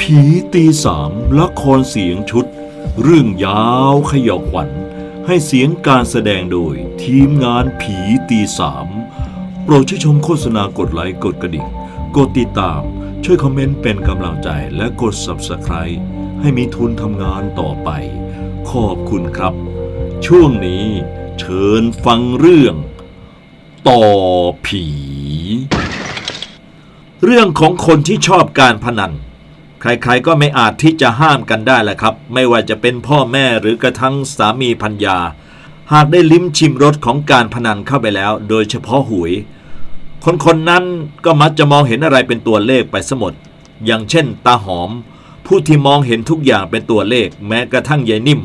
ผีตีสามละครเสียงชุด เรื่องยาวขยอกขวัญให้เสียงการแสดงโดย ทีมงานผีตีสามโปรดช่วยชมโฆษณากดไลค์กดกระดิ่งกดติดตาม ช่วยคอมเมนต์เป็นกำลังใจและกด Subscribe ให้มีทุนทำงานต่อไป ขอบคุณครับ ช่วงนี้เชิญฟังเรื่อง ต่อผี เรื่องของคนที่ชอบการพนัน ใครๆก็ไม่อาจที่จะห้ามกันได้แหละครับ ไม่ว่าจะเป็นพ่อแม่หรือกระทั่งสามีพัญญา หากได้ลิ้มชิมรสของการพนันเข้าไปแล้ว โดยเฉพาะหวย คนคนๆนั้นก็มักจะมองเห็นอะไรเป็นตัวเลขไปสมด อย่างเช่น ตาหอม ผู้ที่มองเห็นทุกอย่างเป็นตัวเลข แม้กระทั่งยายนิ่ม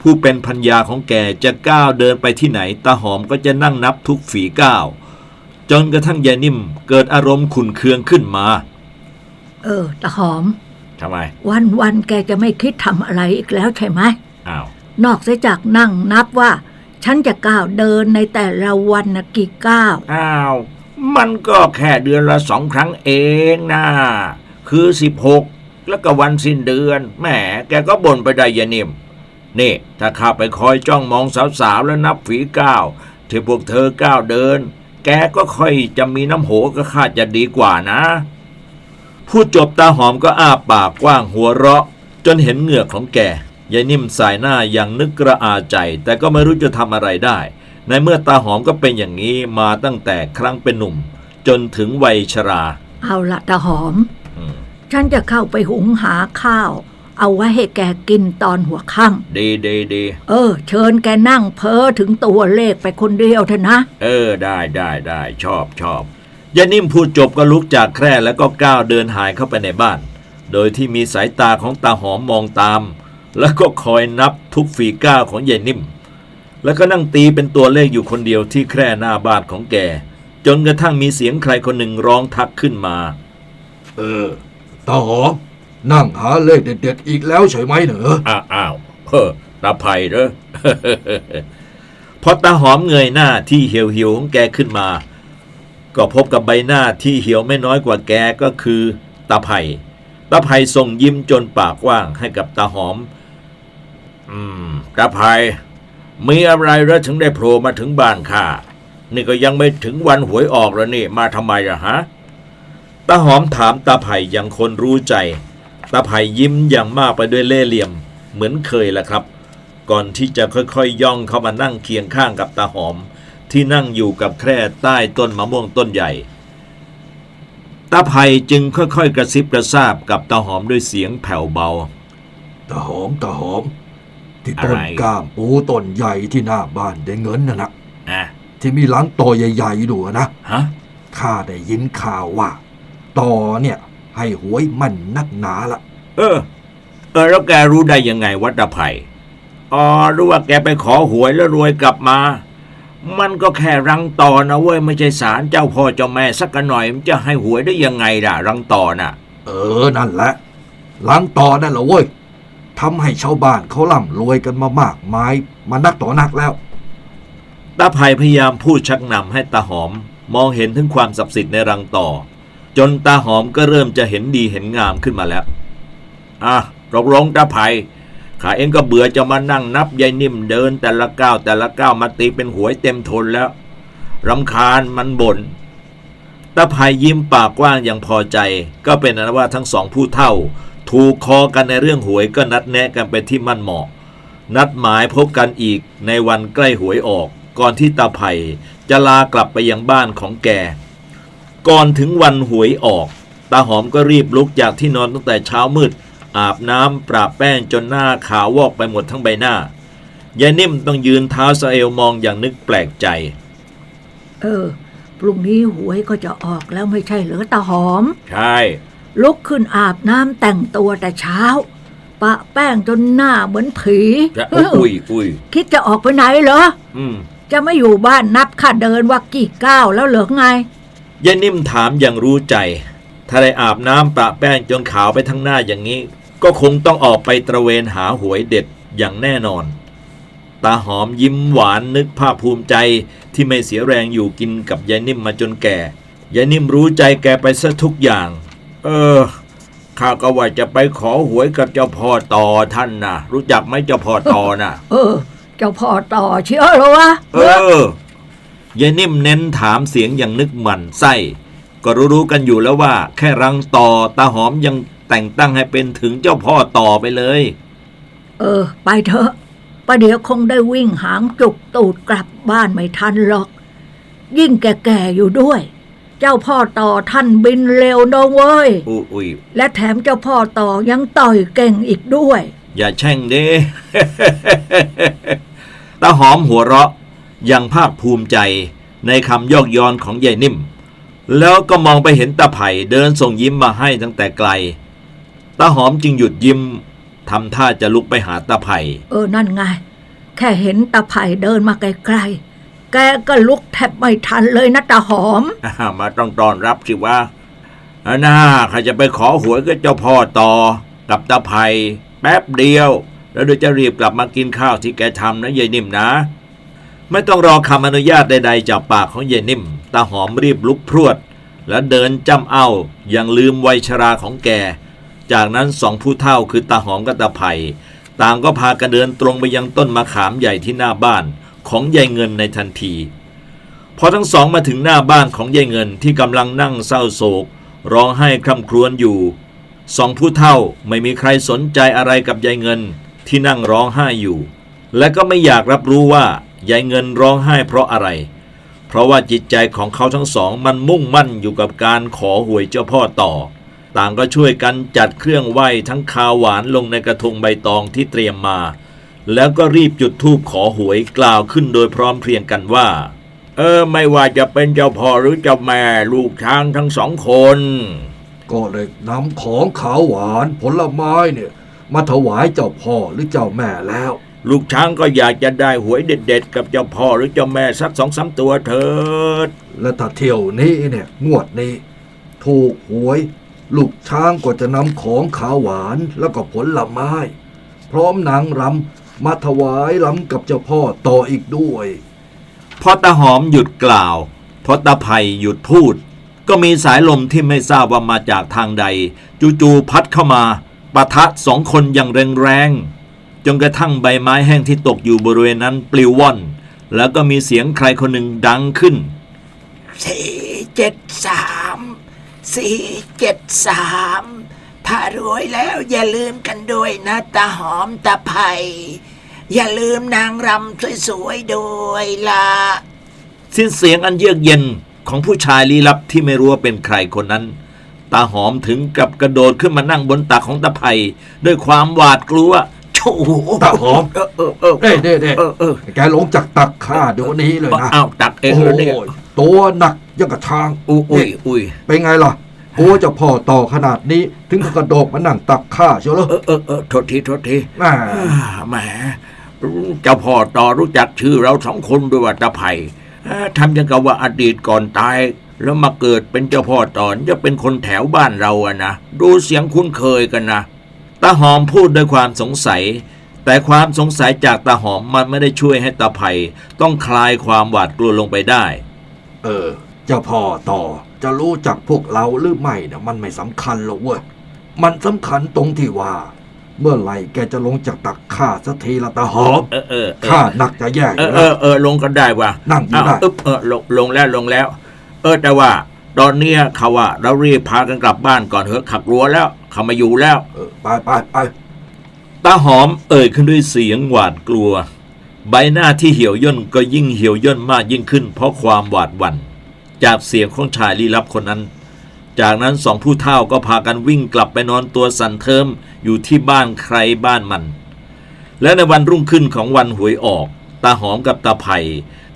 ผู้เป็นพัญญาของแกจะก้าวเดินไปที่ไหน ตาหอมก็จะนั่งนับทุกฝีก้าวจนกระทั่งยายนิ่มเกิดอารมณ์ขุนเคืองขึ้นมา เออตาหอม ทำไม วันวันๆแกจะไม่คิดทำอะไรอีกแล้วใช่ไหม อ้าว นอกเสียจากนั่งนับว่า ฉันจะก้าวเดินในแต่ละวันนะกี่ก้าว อ้าว มันก็แค่เดือนละสองครั้งเองนะคือสิบหกแล้วก็วันสิ้นเดือน แหม แกก็บ่นไปได้ยานิ่มนี่ ถ้าข้าไปคอยจ้องมองสาวๆ แล้วนับฝีก้าวที่พวกเธอก้าวเดิน แกก็ค่อยจะมีน้ำโหก็ข้าจะดีกว่านะ พูดจบตาหอมก็อ้าปากกว้างหัวเราะ จนเห็นเหงือกของแกยายนิ่มสายหน้าอย่างนึกกระอาใจ แต่ก็ไม่รู้จะทำอะไรได้ ในเมื่อตาหอมก็เป็นอย่างนี้มาตั้งแต่ครั้งเป็นหนุ่ม จนถึงวัยชรา เอาละตาหอมอืมฉันจะเข้าไปหุงหาข้าว เอาไว้ให้แกกินตอนหัวค่ดีดีดีำเออ เชิญแกนั่งเพ้อถึงตัวเลขไปคนเดียวเถอะนะ เออได้ได้ได้ชอบชอบ ยายนิ่มพูดจบก็ลุกจากแคร่แล้วก็ก้าวเดินหายเข้าไปในบ้าน โดยที่มีสายตาของตาหอมมองตาม แล้วก็คอยนับทุกฝีก้าวของยายนิ่ม แล้วก็นั่งตีเป็นตัวเลขอยู่คนเดียวที่แคร่หน้าบ้านของแก จนกระทั่งมีเสียงใครคนหนึ่งร้องทักขึ้นมา เออตาหอม นั่งหาเลขเด็ดๆอีกแล้วใช่ไหมเหนออ้าวอ้าวเฮ้อตาไผ่เด้อพอตาหอมเงยหน้าที่เหี่ยวๆของแกขึ้นมา ก็พบกับใบหน้าที่เหี่ยวไม่น้อยกว่าแกก็คือตาไผ่ตาไผ่ส่งยิ้มจนปากกว้างให้กับตาหอม อืมตาไผ่มีอะไรแล้วถึงได้โผล่มาถึงบ้านข้านี่ก็ยังไม่ถึงวันหวยออกแล้วนี่ มาทำไมอะฮะตาหอมถามตาไผ่อย่างคนรู้ใจ ตาไผ่ยิ้มอย่างมากไปด้วยเล่ห์เหลี่ยม เหมือนเคยแหละครับ ก่อนที่จะค่อยๆย่องเข้ามานั่งเคียงข้างกับตาหอม ที่นั่งอยู่กับแคร่ใต้ต้นมะม่วงต้นใหญ่ ตาไผ่จึงค่อยๆ กระซิบกระซาบกับตาหอมด้วยเสียงแผ่วเบา ตาหอมตาหอม ที่ต้นอะไร กล้ามปูต้นใหญ่ที่หน้าบ้านได้เงินน่ะนะอะที่มีหลังต่อใหญ่ๆดูอะนะฮะข้าได้ยินข่าวว่า ต่อเนี่ยให้หวยมันนักหนาละ เออ เออแล้วแกรู้ได้ยังไงวัดตาไผ่อ๋อรู้ว่าแกไปขอหวยแล้วรวยกลับมา มันก็แค่รังต่อนะเว้ยไม่ใช่สารเจ้าพ่อเจ้าแม่สักกันหน่อยมันจะให้หวยได้ยังไงล่ะ รังต่อน่ะ เออนั่นแหละหลังต่อนั่นแหละเว้ยทำให้ชาวบ้านเขาร่ำรวยกันมามากมายมานักต่อนักแล้วตาไผ่พยายามพูดชักนำให้ตาหอม มองเห็นถึงความศักดิ์สิทธิ์ในรังต่อ จนตาหอมก็เริ่มจะเห็นดีเห็นงามขึ้นมาแล้วอะตกลงตาไผ่ ข้าเองก็เบื่อจะมานั่งนับยายนิ่มเดินแต่ละก้าวแต่ละก้าวมาตีเป็นหวยเต็มทนแล้วรำคาญมันบ่นตาไผ่ยิ้มปากกว้างอย่างพอใจ ก็เป็นอันว่าทั้งสองผู้เท่า ถูกคอกันในเรื่องหวยก็นัดแนะกันไปที่มั่นเหมาะ นัดหมายพบกันอีกในวันใกล้หวยออก ก่อนที่ตาไผ่จะลากลับไปยังบ้านของแก ก่อนถึงวันหวยออกตาหอมก็รีบลุกจากที่นอนตั้งแต่เช้ามืด อาบน้ำปราบแป้งจนหน้าขาววอกไปหมดทั้งใบหน้ายายนิ่มต้องยืนเท้าสะเอวมองอย่างนึกแปลกใจ เออ พรุ่งนี้หวยก็จะออกแล้วไม่ใช่เหรอตาหอม ใช่ ลุกขึ้นอาบน้ำแต่งตัวแต่เช้า ปะแป้งจนหน้าเหมือนผีจะอุ้ยอุ้ยคิดจะออกไปไหนเหรอ อืม จะไม่อยู่บ้านนับค่าเดินว่ากี่ก้าวแล้วเหรอไงยายนิ่มถามอย่างรู้ใจ ถ้าได้อาบน้ำประแป้งจนขาวไปทั้งหน้าอย่างนี้ ก็คงต้องออกไปตระเวนหาหวยเด็ดอย่างแน่นอน ตาหอมยิ้มหวานนึกภาคภูมิใจที่ไม่เสียแรงอยู่กินกับยายนิ่มมาจนแก่ ยายนิ่มรู้ใจแกไปซะทุกอย่าง เออ ข้าก็ว่าจะไปขอหวยกับเจ้าพ่อต่อท่านนะรู้จักไหมเจ้าพ่อต่อนะเออ เจ้าพ่อต่อเชียวเหรอวะ เออยายนิ่มเน้นถามเสียงอย่างนึกหมันไส้ ก็รู้ๆกันอยู่แล้วว่า แค่รังต่อตาหอมยัง แต่งตั้งให้เป็นถึงเจ้าพ่อต่อไปเลย เออ ไปเถอะประเดี๋ยวคงได้วิ่งหางจุกตูดกลับบ้านไม่ทันหรอก ยิ่งแก่ๆอยู่ด้วย เจ้าพ่อต่อท่านบินเร็วนะเว้ยอุ้ยอุ้ยและแถมเจ้าพ่อต่อยังต่อยเก่งอีกด้วย อย่าแช่งเด้ตาหอมหัวเราะยังภาคภูมิใจในคำยอกย้อนของยายนิ่ม แล้วก็มองไปเห็นตาไผ่เดินส่งยิ้มมาให้ตั้งแต่ไกล ตาหอมจึงหยุดยิ้มทำท่าจะลุกไปหาตาไผ่เออนั่นไง แค่เห็นตาไผ่เดินมาไกลๆ แกก็ลุกแทบไม่ทันเลยนะตาหอม อ่ามาต้องต้อนรับสิวะอาน่าข้าจะไปขอหวยกับเจ้าพ่อต่อ กับตาไผ่แป๊บเดียว แล้วเดี๋ยวจะรีบกลับมากินข้าวที่แกทำนะยายนิ่มนะ ไม่ต้องรอคำอนุญาตใดๆจากปากของยายนิ่มตาหอมรีบลุกพรวด และเดินจำเอายังลืมวัยชราของแก จากนั้นสองผู้เฒ่าคือตาหอมกับตาไผ่ต่างก็พากันเดินตรงไปยังต้นมะขามใหญ่ที่หน้าบ้านของยายเงินในทันที พอทั้งสองมาถึงหน้าบ้านของยายเงินที่กำลังนั่งเศร้าโศก ร้องไห้คร่ำครวญอยู่สองผู้เฒ่าไม่มีใครสนใจอะไรกับยายเงินที่นั่งร้องไห้อยู่ และก็ไม่อยากรับรู้ว่ายายเงินร้องไห้เพราะอะไร เพราะว่าจิตใจของเขาทั้งสองมันมุ่งมั่นอยู่กับการขอหวยเจ้าพ่อต่อ ต่างก็ช่วยกันจัดเครื่องไหว้ทั้งคาวหวานลงในกระทงใบตองที่เตรียมมา แล้วก็รีบจุดธูปขอหวยกล่าวขึ้นโดยพร้อมเพรียงกันว่า เออ ไม่ว่าจะเป็นเจ้าพ่อหรือเจ้าแม่ลูกช้างทั้งสองคน ก็เลยนำของขาวหวานผลไม้เนี่ย มาถวายเจ้าพ่อหรือเจ้าแม่แล้ว ลูกช้างก็อยากจะได้หวยเด็ด ๆ กับเจ้าพ่อหรือเจ้าแม่สักสองสามตัวเถิดและถ้าเที่ยวนี้เนี่ยงวดนี้ถูกหวย ลูกช้างก็จะนำของขาวหวานแล้วก็ผลไม้ พร้อมนางรำมาถวายรำกับเจ้าพ่อต่ออีกด้วย พอตาหอมหยุดกล่าวพอตาไผ่หยุดพูด ก็มีสายลมที่ไม่ทราบว่ามาจากทางใด จู่ๆพัดเข้ามาปะทะสองคนอย่างแรงๆจนกระทั่งใบไม้แห้งที่ตกอยู่บริเวณนั้นปลิวว่อน แล้วก็มีเสียงใครคนหนึ่งดังขึ้นสี่เจ็ดสาม สี่เจ็ดสามถ้ารวยแล้วอย่าลืมกันด้วยนะตาหอมตาไผ่อย่าลืมนางรำสวยๆด้วยล่ะสิ้นเสียงอันเยือกเย็นของผู้ชายลี้ลับที่ไม่รู้ว่าเป็นใครคนนั้น ตาหอมถึงกับกระโดดขึ้นมานั่งบนตักของตาไผ่ด้วยความหวาดกลัวโอ้โหตาหอมเออเออเออเด้เด้เด้เออเออแกลงจากตักข้าเดี๋ยวนี้เลยนะอ้าวตักเองโอ้เหรอเนี่ยยตัวหนัก ยังกับช้างอุ้ยอุ้ยอุ้ยเป็นไงล่ะโอ้เจะพ่อต่อขนาดนี้ ถึงกับกระโดดมานั่งตักข้าเชียวเหรอเออเออเออโทษทีโทษทีแหมอ่าแหมเจ้าพ่อต่อรู้จักชื่อเราสองคนด้วยว่าตาไผ่อ่าทำยังกับว่าอดีตก่อนตาย แล้วมาเกิดเป็นเจ้าพ่อตอนจะเป็นคนแถวบ้านเราอะนะดูเสียงคุ้นเคยกันนะตาหอมพูดด้วยความสงสัย แต่ความสงสัยจากตาหอมมันไม่ได้ช่วยให้ตาไผ่ต้องคลายความหวาดกลัวลงไปได้ เออเจ้าพ่อต่อจะรู้จักพวกเราหรือไม่เนี่ยมันไม่สำคัญหรอกเว้ย มันสำคัญตรงที่ว่า เมื่อไหร่แกจะลงจากตักข้าสักทีละตาหอมเออเออเอข้าอหนักจะแย่อเออยู่เอแล้ว อเออลงกันได้ว่ะนั่งอยู่อ้าวได้อึ๊บเออลงลงแล้วลงแล้ว เออแต่ว่า ตอนเนี้ยเขาว่าเรารีบพากันกลับบ้านก่อนเถอะขับรั้วแล้ว เขามาอยู่แล้ว เออไปไปไปตาหอมเอ่ยขึ้นด้วยเสียงหวาดกลัว ใบหน้าที่เหี่ยวย่นก็ยิ่งเหี่ยวย่นมากยิ่งขึ้น เพราะความหวาดหวัน่น จากเสียงของชายลี้ลับคนนั้น จากนั้นสองผู้เฒ่าก็พากันวิ่งกลับไปนอนตัวสั่นเทิมอยู่ที่บ้านใครบ้านมัน และในวันรุ่งขึ้นของวันหวยออก ตาหอมกับตาไผ่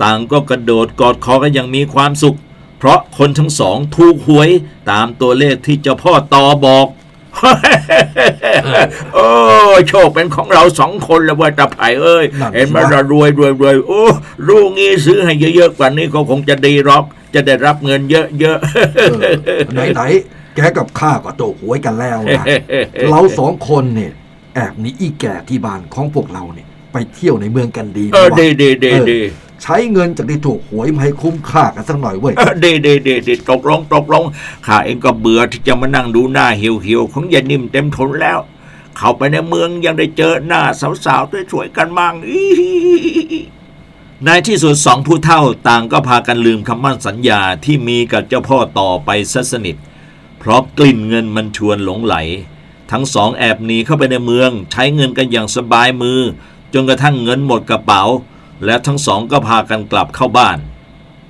ต่างก็กระโดดกอดคอกันอย่างมีความสุข เพราะคนทั้งสองถูกหวยตามตัวเลขที่เจ้าพ่อตอบอกโอ้โชคเป็นของเราสองคนแล้วว่าตาไผ่เอ้ยนั่นสิเห็นไหมเรารวยรวยรวยโอ้รู้งี้ซื้อให้เยอะๆกว่านี้ก็คงจะดีหรอก จะได้รับเงินเยอะเออไหนไหนแกกับข้าก็โตหวยกันแล้วนะๆเราสองคนเนี่ยแอบหนีอีแก่ที่บ้านของพวกเราเนี่ย ไปเที่ยวในเมืองกันดีไหมเออวะดีดีดีเออดีใช้เงินจากที่ถูกหวยมาให้คุ้มค่ากันสักหน่อยเว้ยเออเดเดเดเดตกลงตกลงข้าเองก็เบื่อที่จะมานั่งดูหน้าเหี่ยวๆของยายนิ่มเต็มทนแล้ว เข้าไปในเมืองยังได้เจอหน้าสาวๆสวยๆกันมั่งอี ในที่สุดสองผู้เท่าต่างก็พากันลืมคำมั่นสัญญาที่มีกับเจ้าพ่อต่อไปซะสนิท เพราะกลิ่นเงินมันชวนหลงไหล ทั้งสองแอบหนีเข้าไปในเมือง ใช้เงินกันอย่างสบายมือ จนกระทั่งเงินหมดกระเป๋า และทั้งสองก็พากันกลับเข้าบ้าน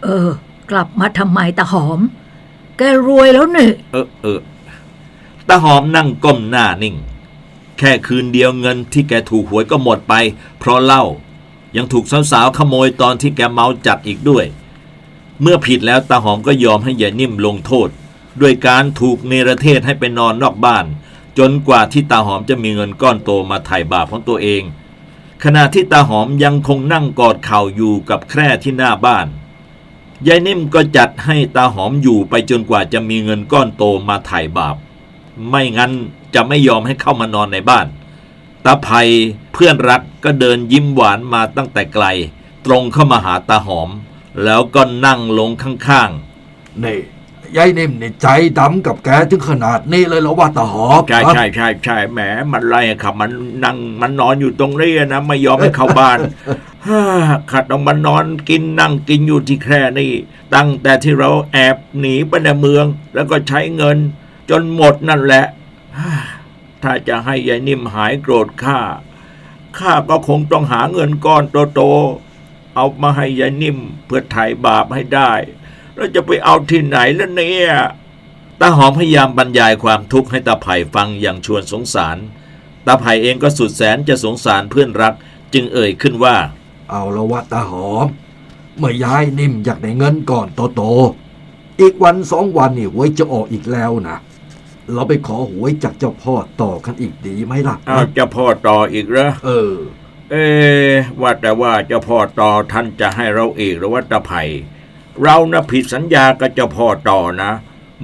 เออ กลับมาทำไมตาหอม แกรวยแล้วนี่เออเออตาหอมนั่งก้มหน้านิ่ง แค่คืนเดียวเงินที่แกถูกหวยก็หมดไป เพราะเหล้า ยังถูกสาวๆขโมยตอนที่แกเมาจัดอีกด้วย เมื่อผิดแล้วตาหอมก็ยอมให้ยายนิ่มลงโทษ ด้วยการถูกเนรเทศให้ไปนอนนอกบ้าน จนกว่าที่ตาหอมจะมีเงินก้อนโตมาไถ่บาปของตัวเอง ขณะที่ตาหอมยังคงนั่งกอดเข่าอยู่กับแคร่ที่หน้าบ้านยายนิ่มก็จัดให้ตาหอมอยู่ไปจนกว่าจะมีเงินก้อนโตมาไถ่บาป ไม่งั้นจะไม่ยอมให้เข้ามานอนในบ้าน ตาภัยเพื่อนรัก ก็เดินยิ้มหวานมาตั้งแต่ไกล ตรงเข้ามาหาตาหอม แล้วก็นั่งลงข้างนี่ยายนิ่มนี่ใจดำกับแกถึงขนาดนี้เลยเหรอว่าตาหอมใช่ฮะใช่ใช่ใช่แหมมันไล่ขับมันนั่งมันนอนอยู่ตรงนี้นะไม่ยอมให้เข้าบ้าน ฮ่าขัดต้องมานอนกินนั่งกินอยู่ที่แคร่นี่ ตั้งแต่ที่เราแอบหนีไปในเมือง แล้วก็ใช้เงิน จนหมดนั่นแหละฮ่าถ้าจะให้ยายนิ่มหายโกรธข้า ข้าก็คงต้องหาเงินก้อนโตๆเอามาให้ยายนิ่มเพื่อไถ่บาปให้ได้ แล้วจะไปเอาที่ไหนล่ะเนี่ยตาหอมพยายามบรรยายความทุกข์ให้ตาไผ่ฟังอย่างชวนสงสาร ตาไผ่เองก็สุดแสนจะสงสารเพื่อนรัก จึงเอ่ยขึ้นว่า เอาละว่าตาหอม เมื่อยายนิ่มอยากได้เงินก่อนโตๆอีกวันสองวันนี่หวยจะออกอีกแล้วนะ เราไปขอหวยจากเจ้าพ่อต่อกันอีกดีไหมล่ะเอาเจ้าพ่อต่ออีกเหรอเออ เอ๊ะว่าแต่ว่าเจ้าพ่อต่อท่านจะให้เราอีกหรือว่าตะไผ่เรานะผิดสัญญากับเจ้าพ่อต่อนะ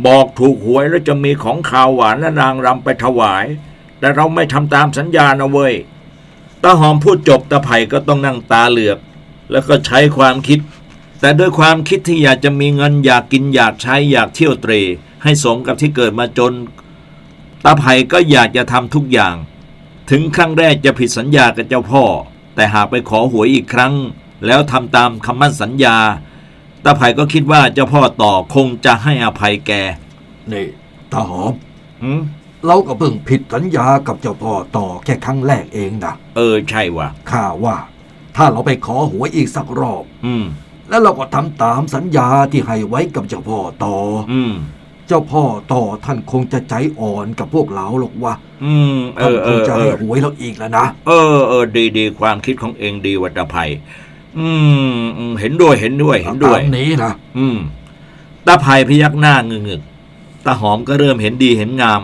บอกถูกหวยแล้วจะมีของข่าวหวานและนางรำไปถวาย แต่เราไม่ทำตามสัญญานะเว้ยตาหอมพูดจบตาไผ่ก็ต้องนั่งตาเหลือก แล้วก็ใช้ความคิด แต่ด้วยความคิดที่อยากจะมีเงินอยากกินอยากใช้อยากเที่ยวเตร ให้สมกับที่เกิดมาจนตาไผ่ก็อยากจะทำทุกอย่าง ถึงครั้งแรกจะผิดสัญญากับเจ้าพ่อ แต่หากไปขอหวยอีกครั้ง แล้วทำตามคำมั่นสัญญาตาไผ่ก็คิดว่าเจ้าพ่อต่อคงจะให้อภัยแกนี่ตาหอมหืมเราก็เพิ่งผิดสัญญากับเจ้าพ่อต่อแค่ครั้งแรกเองนะเออใช่ว่ะข้าว่า ถ้าเราไปขอหวยอีกสักรอบ อืม แล้วเราก็ทำตามสัญญาที่ให้ไว้กับเจ้าพ่อต่อออืมเจ้าพ่อต่อท่านคงจะใจอ่อนกับพวกเราหรอกว่าอืมเอท่านอคเองอจะเอให้อหวยเราอีกแล้วนะ เออเออดีดีความคิดของเองดีวัตะไผ่อืมอืมเห็นด้วยเห็นด้วยเห็นด้วย ตามนี้นะ อืมตาไผ่พยักหน้างึงึกตาหอมก็เริ่มเห็นดีเห็นงาม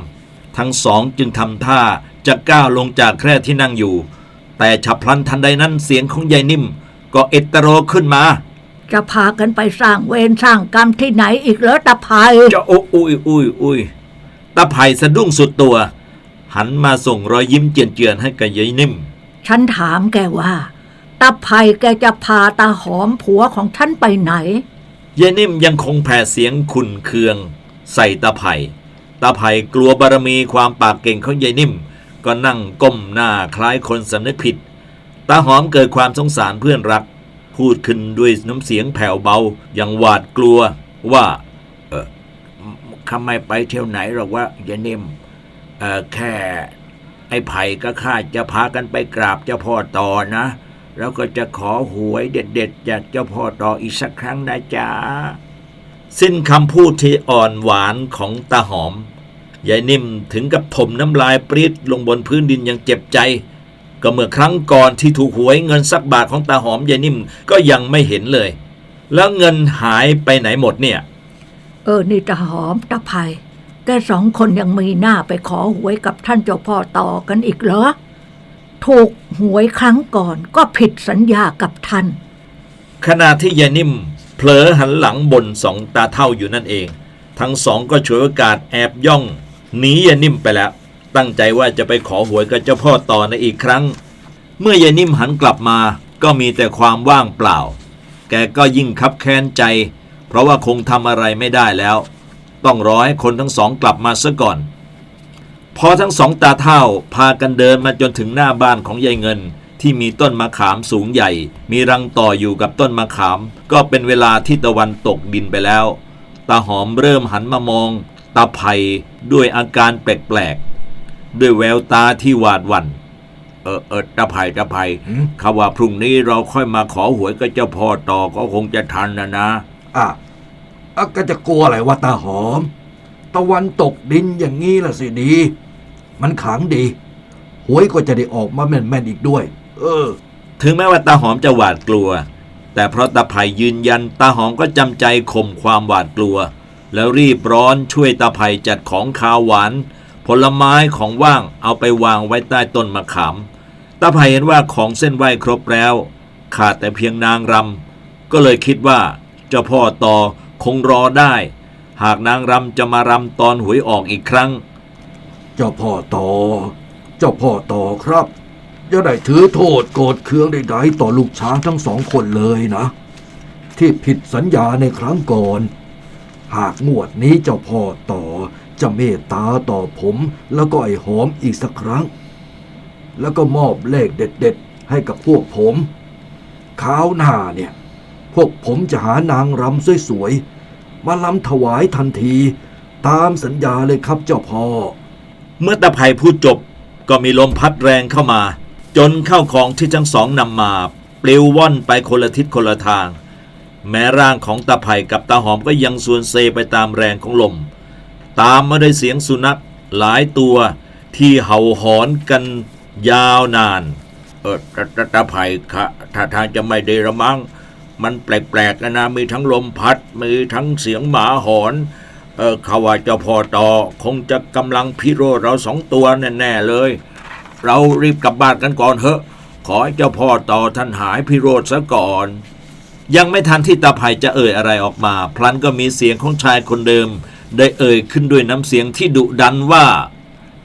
ทั้งสองจึงทำท่าจะก้าวลงจากแคร่ที่นั่งอยู่ แต่ฉับพลันทันใดนั้นเสียงของยายนิ่ม ก็เอตโรขึ้นมา จะพากันไปสร้างเวรสร้างกรรมที่ไหนอีกเหรอตาภัยจะโอ้อุ้ยอุ้ยอุ้ยตาไผ่สะดุ้งสุดตัว หันมาส่งรอยยิ้มเจียนๆให้กับยายนิ่ม ฉันถามแกว่าตาภัยแกจะพาตาหอมผัวของฉันไปไหนยายนิ่มยังคงแผ่เสียงขุนเคือง ใส่ตาไผ่ตาไผ่กลัวบารมีความปากเก่งของยายนิ่ม ก็นั่งก้มหน้าคล้ายคนสำนึกผิดตาหอมเกิดความสงสารเพื่อนรัก พูดขึ้นด้วยน้ำเสียงแผ่วเบาอย่างหวาดกลัวว่าข้าไมไปเที่ยวไหนหรอกว่ายานิ่มเออแค่ไอ้ไผ่ก็ข้าจะพากันไปกราบเจ้าพ่อต่อนะ แล้วก็จะขอหวยเด็ดๆจากเจ้าพ่อต่ออีกสักครั้งนะจ๊ะสิ้นคำพูดที่อ่อนหวานของตาหอมยายนิ่มถึงกับถมน้ำลายปรีดลงบนพื้นดินอย่างเจ็บใจ ก็เมื่อครั้งก่อนที่ถูกหวยเงินสักบาทของตาหอมยายนิ่มก็ยังไม่เห็นเลย แล้วเงินหายไปไหนหมดเนี่ย เออนี่ตาหอมตาภัยแกสองคนยังมีหน้าไปขอหวยกับท่านเจ้าพ่อต่อกันอีกเหรอถูกหวยครั้งก่อนก็ผิดสัญญากับท่าน ขณะที่ยายนิ่มเผลอหันหลังบนสองตาเท่าอยู่นั่นเอง ทั้งสองก็ฉวยโอกาสแอบย่องหนียายนิ่มไปแล้ว ตั้งใจว่าจะไปขอหวยกับเจ้าพ่อต่อในอีกครั้ง เมื่อยายนิ่มหันกลับมาก็มีแต่ความว่างเปล่า แกก็ยิ่งคับแค้นใจ เพราะว่าคงทำอะไรไม่ได้แล้ว ต้องรอให้คนทั้งสองกลับมาซะก่อน พอทั้งสองตาเท่าพากันเดินมาจนถึงหน้าบ้านของยายเงิน ที่มีต้นมะขามสูงใหญ่ มีรังต่ออยู่กับต้นมะขาม ก็เป็นเวลาที่ตะวันตกดินไปแล้ว ตาหอมเริ่มหันมามอง ตาไผ่ด้วยอาการแปลกๆ ด้วยแววตาที่หวาดหวัน่น เออเออตะไผ่ตะไผ่หืมเขาว่าพรุ่งนี้เราค่อยมาขอหวยกับเจ้าพ่อต่อก็คงจะทันนะนะ อะอะก็จะกลัวอะไรวะตาหอม ตะวันตกดินอย่างงี้ล่ะสิดี มันขลังดีหวยก็จะได้ออกมาแม่นๆอีกด้วย เออ ถึงแม้ว่าตาหอมจะหวาดกลัว แต่เพราะตาไผ่ยืนยันตาหอมก็จำใจข่มความหวาดกลัว แล้วรีบร้อนช่วยตาไผ่จัดของคาวหวาน ผลไม้ของว่างเอาไปวางไว้ใต้ต้นมะขามตาไผ่เห็นว่าของเส้นไหว้ครบแล้ว ขาดแต่เพียงนางรำก็เลยคิดว่าเจ้าพ่อต่อคงรอได้ หากนางรำจะมารำตอนหวยออกอีกครั้ง เจ้าพ่อต่อ เจ้าพ่อต่อครับอย่าได้ถือโทษโกรธเคืองใดๆต่อลูกช้างทั้งสองคนเลยนะ ที่ผิดสัญญาในครั้งก่อน หากงวดนี้เจ้าพ่อต่อ จะเมตตาต่อผมแล้วก็ไอ้หอมอีกสักครั้ง แล้วก็มอบเลขเด็ด ๆ ให้กับพวกผมคาวหน้าเนี่ย พวกผมจะหานางรำสวยๆมาลำถวายทันที ตามสัญญาเลยครับเจ้าพ่อ เมื่อตาไผ่พูดจบก็มีลมพัดแรงเข้ามา จนเข้าของที่ทั้งสองนำมา ปลิวว่อนไปคนละทิศคนละทาง แม้ร่างของตาไผ่กับตาหอมก็ยังส่วนเซไปตามแรงของลม ตามมาด้วยเสียงสุนัขหลายตัวที่เห่าหอนกันยาวนาน เออตะตะไผ่ค่ะถ้าทางจะไม่ได้ละมัง มันแปลกๆนะนะมีทั้งลมพัด มีทั้งเสียงหมาหอน เออขาว่าเจ้าพ่อต่อคงจะกำลังพิโรธเราสองตัวแน่ๆเลย เรารีบกลับบ้านกันก่อนเถอะ ขอให้เจ้าพ่อต่อท่านหายพิโรธซะก่อน ยังไม่ทันที่ตาไผ่จะเอ่ยอะไรออกมา พลันก็มีเสียงของชายคนเดิม ได้เอ่ยขึ้นด้วยน้ำเสียงที่ดุดันว่า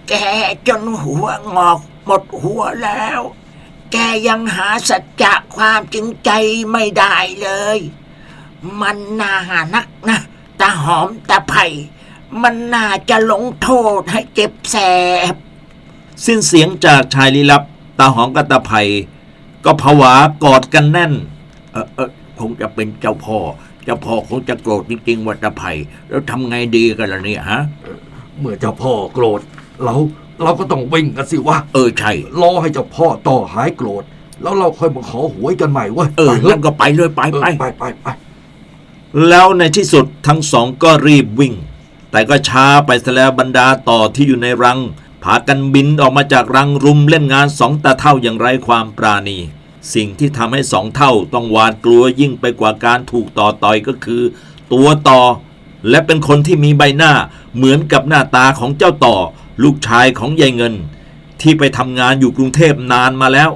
แกจนหัวงอกหมดหัวแล้ว แกยังหาสัจจะความจริงใจไม่ได้เลย มันน่านักนะตาหอมตาไผ่มันน่าจะลงโทษให้เจ็บแสบ สิ้นเสียงจากชายลี้ลับ ตาหอมกับตาไผ่ก็ผวากอดกันแน่น เออเออคงจะเป็นเจ้าพ่อ เจ้าพ่อคงจะโกรธจริงๆว่าตะไผ่แล้วทำไงดีกันล่ะเนี่ยฮะ เมื่อเจ้าพ่อโกรธเราเราก็ต้องวิ่งกันสิวะเออใช่ รอให้เจ้าพ่อต่อหายโกรธ แล้วเราค่อยมาขอหวยกันใหม่เว้ยเออไปถะงั้นก็ไปเลยไปเออไปไปไปไปแล้วในที่สุดทั้งสองก็รีบวิ่ง แต่ก็ช้าไปซะแล้วบรรดาต่อที่อยู่ในรังพากันบินออกมาจากรังรุมเล่นงานสองตาเท่าอย่างไรความปราณี สิ่งที่ทำให้สองเท่าต้องหวาดกลัวยิ่งไปกว่าการถูกต่อต่อยก็คือ ตัวต่อ และเป็นคนที่มีใบหน้าเหมือนกับหน้าตาของเจ้าต่อ ลูกชายของยายเงิน ที่ไปทำงานอยู่กรุงเทพนานมาแล้ว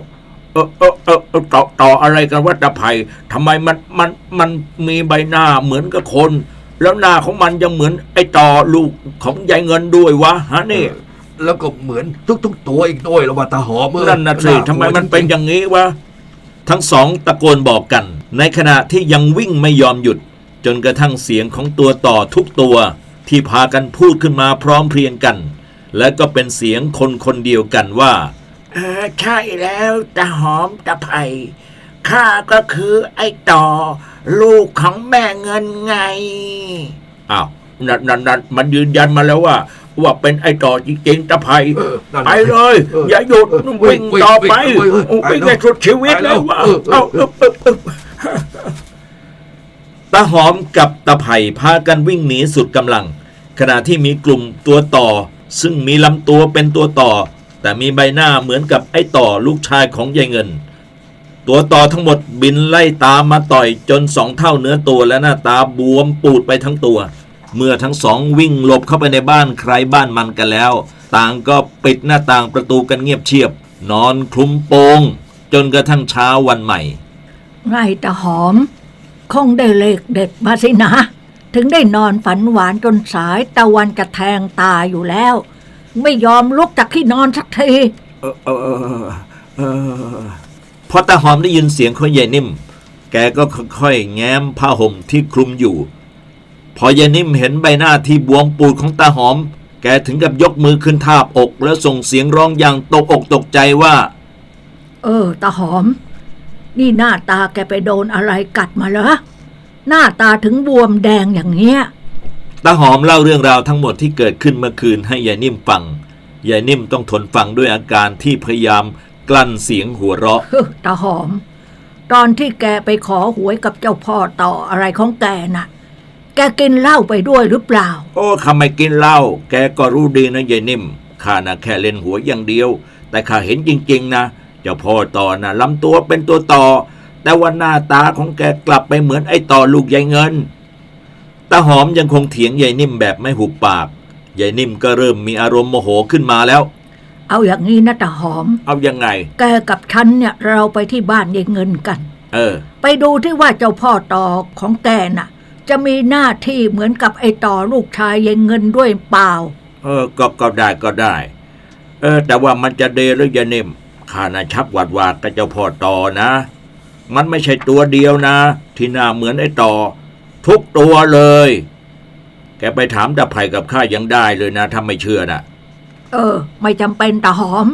เออเออเออต่อต่ออะไรกันว่าตะไผ่ทำไมมันมันมันมีใบหน้าเหมือนกับคน แล้วหน้าของมันยังเหมือนไอ้ต่อลูกของยายเงินด้วยวะฮะนี่แล้วก็เหมือนทุกๆตัวอีกด้วยละว่าตาหอมเออนั่นนะสิทำไมมันเป็นอย่างนี้วะ ทั้งสองตะโกนบอกกัน ในขณะที่ยังวิ่งไม่ยอมหยุด จนกระทั่งเสียงของตัวต่อทุกตัว ที่พากันพูดขึ้นมาพร้อมเพรียงกัน และก็เป็นเสียงคนคนเดียวกันว่าเออใช่แล้วตาหอมตาไผ่ข้าก็คือไอ้ต่อ ลูกของแม่เงินไงอ้าวนั่นนั่นนั่นมันยืนยันมาแล้วว่า ว่าเป็นไอ้ต่อจริงๆตะไผ่เออนั่นไปน่ะสิเลยเอออย่าหยุดเออวิ่งวิ่งต่อไปวิ่งวิ่งโอ้ไปวิ่งแล้วให้สุดชีวิตไปแล้เลยวว่ะเออเออเอาเอาเอาเอาตาหอมกับตาไผ่พากันวิ่งหนีสุดกำลัง ขณะที่มีกลุ่มตัวต่อ ซึ่งมีลำตัวเป็นตัวต่อ แต่มีใบหน้าเหมือนกับไอ้ต่อลูกชายของยายเงิน ตัวต่อทั้งหมดบินไล่ตามมาต่อยจนสองเท่าเนื้อตัวและหน้าตาบวมปูดไปทั้งตัว เมื่อทั้งสองวิ่งหลบเข้าไปในบ้านใครบ้านมันกันแล้ว ต่างก็ปิดหน้าต่างประตูกันเงียบเชียบ นอนคลุมโปง จนกระทั่งเช้าวันใหม่ ไงตาหอม คงได้เลขเด็ดมาสินะ ถึงได้นอนฝันหวานจนสายตะวันจะแทงตาอยู่แล้ว ไม่ยอมลุกจากที่นอนสักที เออเออเออเออพอตาหอมได้ยินเสียงของยายนิ่ม แกก็ค่อยๆแง้มผ้าห่มที่คลุมอยู่ พอยายนิ่มเห็นใบหน้าที่บวมปูดของตาหอม แกถึงกับยกมือขึ้นทาบอก แล้วส่งเสียงร้องอย่างตกอกตกใจว่า เออ ตาหอม นี่หน้าตาแกไปโดนอะไรกัดมาเหรอหน้าตาถึงบวมแดงอย่างเนี้ยตาหอมเล่าเรื่องราวทั้งหมดที่เกิดขึ้นเมื่อคืนให้ยายนิ่มฟังยายนิ่มต้องทนฟังด้วยอาการที่พยายามกลั้นเสียงหัวเราะเฮ้อตาหอม ตอนที่แกไปขอหวยกับเจ้าพ่อต่ออะไรของแกน่ะ แกกินเหล้าไปด้วยหรือเปล่า โอ้ข้าไม่กินเหล้า แกก็รู้ดีนะยายนิ่ม ข้าน่ะแค่เล่นหัวอย่างเดียว แต่ข้าเห็นจริงๆนะ เจ้าพ่อต่อน่ะลำตัวเป็นตัวต่อ แต่ว่าหน้าตาของแกกลับไปเหมือนไอ้ต่อลูกยายเงิน ตาหอมยังคงเถียงยายนิ่มแบบไม่หุบปาก ยายนิ่มก็เริ่มมีอารมณ์โมโหขึ้นมาแล้ว เอาอย่างนี้นะตาหอม เอายังไง แกกับฉันเนี่ยเราไปที่บ้านยายเงินกัน เออ ไปดูที่ว่าเจ้าพ่อต่อของแกน่ะ จะมีหน้าที่เหมือนกับไอ้ต่อลูกชายยายเงินด้วยเปล่า เออ ก็ก็ได้ก็ได้ เออ แต่ว่ามันจะเดหรือยายนิ่มข้าน่ะชักหวาดหวาดกับเจ้าพ่อต่อนะ มันไม่ใช่ตัวเดียวนะ ที่หน้าเหมือนไอ้ต่อ ทุกตัวเลย แกไปถามตาไผ่กับข้ายังได้เลยนะถ้าไม่เชื่อน่ะเออ ไม่จำเป็นตาหอม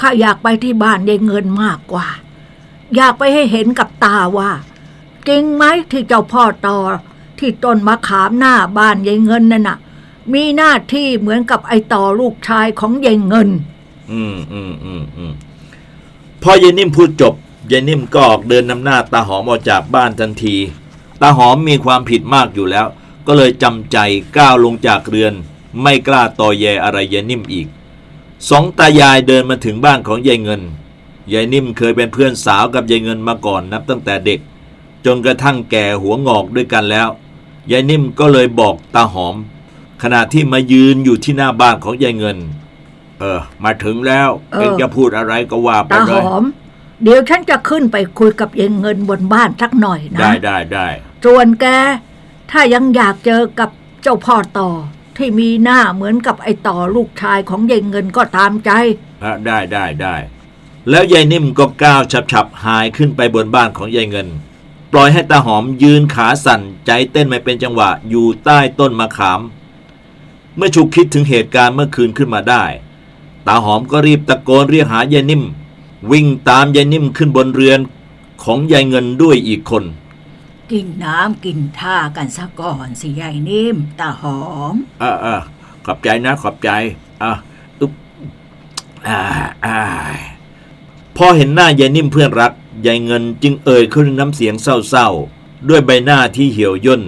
ข้าอยากไปที่บ้านยายเงินมากกว่า อยากไปให้เห็นกับตาว่า จริงไหมที่เจ้าพ่อต่อ ที่ต้นมะขามหน้าบ้านยายเงินนั่นน่ะ มีหน้าที่เหมือนกับไอ้ต่อลูกชายของยายเงิน อืมอืมอืมอืมพอยายนิ่มพูดจบยายนิ่มก็ออกเดินนำหน้าตาหอมออกจากบ้านทันที ตาหอมมีความผิดมากอยู่แล้ว ก็เลยจำใจก้าวลงจากเรือน ไม่กล้าต่อแยอะไรยายนิ่มอีก สองตายายเดินมาถึงบ้านของยายเงิน ยายนิ่มเคยเป็นเพื่อนสาวกับยายเงินมาก่อนนับตั้งแต่เด็ก จนกระทั่งแก่หัวงอกด้วยกันแล้ว ยายนิ่มก็เลยบอกตาหอม ขณะที่มายืนอยู่ที่หน้าบ้านของยายเงิน เออ มาถึงแล้วเออเองจะพูดอะไรก็ว่าไปตาเลหยอม เดี๋ยวฉันจะขึ้นไปคุยกับยายเงินบนบ้านสักหน่อยนะได้ได้ได้ส่วนแก ถ้ายังอยากเจอกับเจ้าพ่อต่อ ที่มีหน้าเหมือนกับไอ้ต่อลูกชายของยายเงินก็ตามใจอะได้ได้ได้ แล้วยายนิ่มก็ก้าวฉับๆหายขึ้นไปบนบ้านของยายเงิน ปล่อยให้ตาหอมยืนขาสั่นใจเต้นไม่เป็นจังหวะอยู่ใต้ต้นมะขาม เมื่อฉุกคิดถึงเหตุการณ์เมื่อคืนขึ้นมาได้ ตาหอมก็รีบตะโกนเรียกหายายนิ่ม วิ่งตามยายนิ่มขึ้นบนเรือนของยายเงินด้วยอีกคน กินน้ำกินท่ากันซะก่อนสิยายนิ่มตาหอมเออเออขอบใจนะขอบใจอะอึ๊บอ่าอ่าพอเห็นหน้ายายนิ่มเพื่อนรัก ยายเงินจึงเอ่ยขึ้นน้ำเสียงเศร้าๆ ด้วยใบหน้าที่เหี่ยวย่น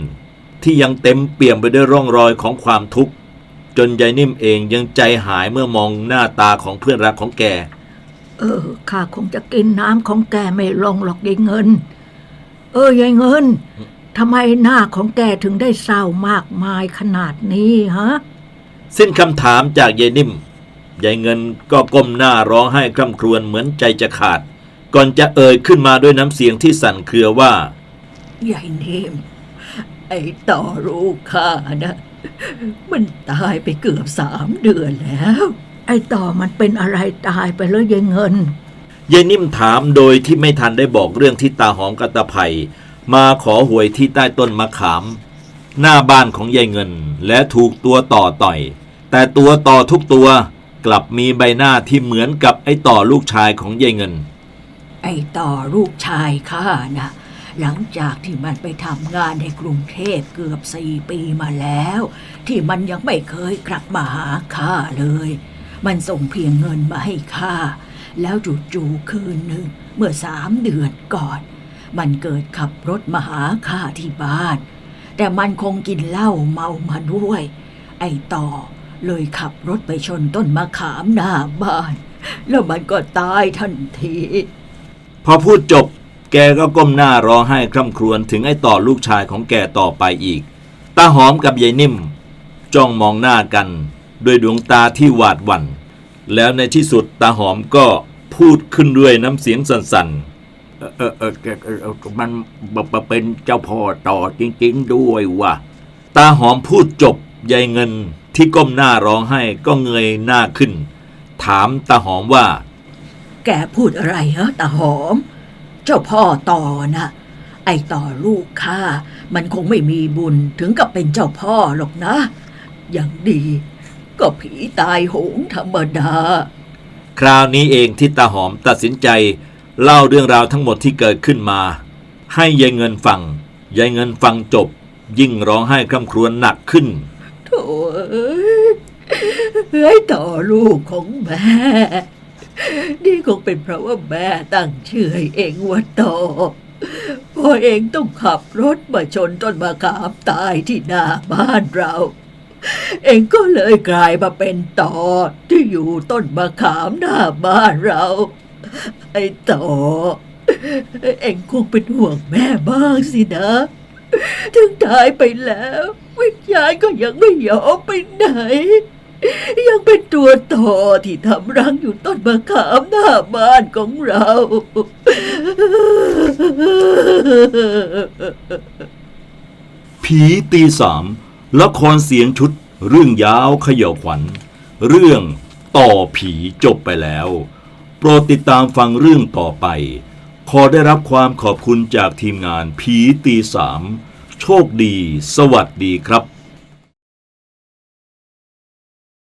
ที่ยังเต็มเปี่ยมไปด้วยร่องรอยของความทุกข์จนยายนิ่มเองยังใจหายเมื่อมองหน้าตาของเพื่อนรักของแก เออข้าคงจะกินน้ำของแกไม่ลงหรอกยายเงิน เออยายเงินทำไมหน้าของแกถึงได้เศร้ามากมายขนาดนี้ฮะสิ้นคำถามจากยายนิ่มยายเงินก็ก้มหน้าร้องไห้คร่ำครวญเหมือนใจจะขาด ก่อนจะเอ่ยขึ้นมาด้วยน้ำเสียงที่สั่นเครือว่ายายนิ่มไอ้ต่อลูกข้านะ มันตายไปเกือบสามเดือนแล้ว ไอ้ต่อมันเป็นอะไรตายไปแล้วยายเงินยายนิ่มถามโดยที่ไม่ทันได้บอกเรื่องที่ตาหอมกับตาไผ่มาขอหวยที่ใต้ต้นมะขาม หน้าบ้านของยายเงิน และถูกตัวต่อต่อย แต่ตัวต่อทุกตัวกลับมีใบหน้าที่เหมือนกับไอ้ต่อลูกชายของยายเงิน ไอ้ต่อลูกชายข้านะหลังจากที่มันไปทำงานในกรุงเทพเกือบสี่ปีมาแล้ว ที่มันยังไม่เคยกลับมาหาข้าเลย มันส่งเพียงเงินมาให้ข้า แล้วจู่ๆคืนหนึ่งเมื่อสามเดือนก่อน มันเกิดขับรถมาหาข้าที่บ้าน แต่มันคงกินเหล้าเมามาด้วย ไอ้ต่อเลยขับรถไปชนต้นมะขามหน้าบ้าน แล้วมันก็ตายทันที พอพูดจบ แกก็ก้มหน้าร้องไห้คร่ำครวญถึงไอ้ต่อลูกชายของแกต่อไปอีก ตาหอมกับยายนิ่ม จ้องมองหน้ากัน ด้วยดวงตาที่หวาดหวัน่น แล้วในที่สุดตาหอมก็พูดขึ้นด้วยน้ำเสียงสั่นเออเออเออเออเออเออมันมันเป็นเจ้าพ่อต่อจริงๆด้วยว่ะๆตาหอมพูดจบยายเงินที่ก้มหน้าร้องไห้ก็เงยหน้าขึ้น ถามตาหอมว่า แกพูดอะไรเหรอตาหอม เจ้าพ่อต่อนะไอ้ต่อลูกข้ามันคงไม่มีบุญถึงกับเป็นเจ้าพ่อหรอกนะ อย่างดี ก็ผีตายโหงธรรมดา คราวนี้เองที่ตาหอมตัดสินใจ เล่าเรื่องราวทั้งหมดที่เกิดขึ้นมา ให้ยายเงินฟังยายเงินฟังจบ ยิ่งร้องไห้คร่ำครวญหนักขึ้นโถ่เอ้ยเอ้ยต่อลูกของแม่ นี่คงเป็นเพราะว่าแม่ตั้งชื่อให้เองว่าตอพอเองต้องขับรถมาชนต้นมะขามตายที่หน้าบ้านเรา เองก็เลยกลายมาเป็นต่อที่อยู่ต้นมะขามหน้าบ้านเรา ไอ้ต่อ เองคงเป็นห่วงแม่บ้างสินะ ถึงตายไปแล้ว วิญญาณก็ยังไม่ยอมไปไหน ยังเป็นตัวต่อที่ทำรังอยู่ต้นมะขามหน้าบ้านของเรา ผีตีสามละครเสียงชุด เรื่องยาวเขย่าวขวัญ เรื่องต่อผีจบไปแล้ว โปรดติดตามฟังเรื่องต่อไป ขอได้รับความขอบคุณจากทีมงานผีตีสามโชคดี สวัสดีครับ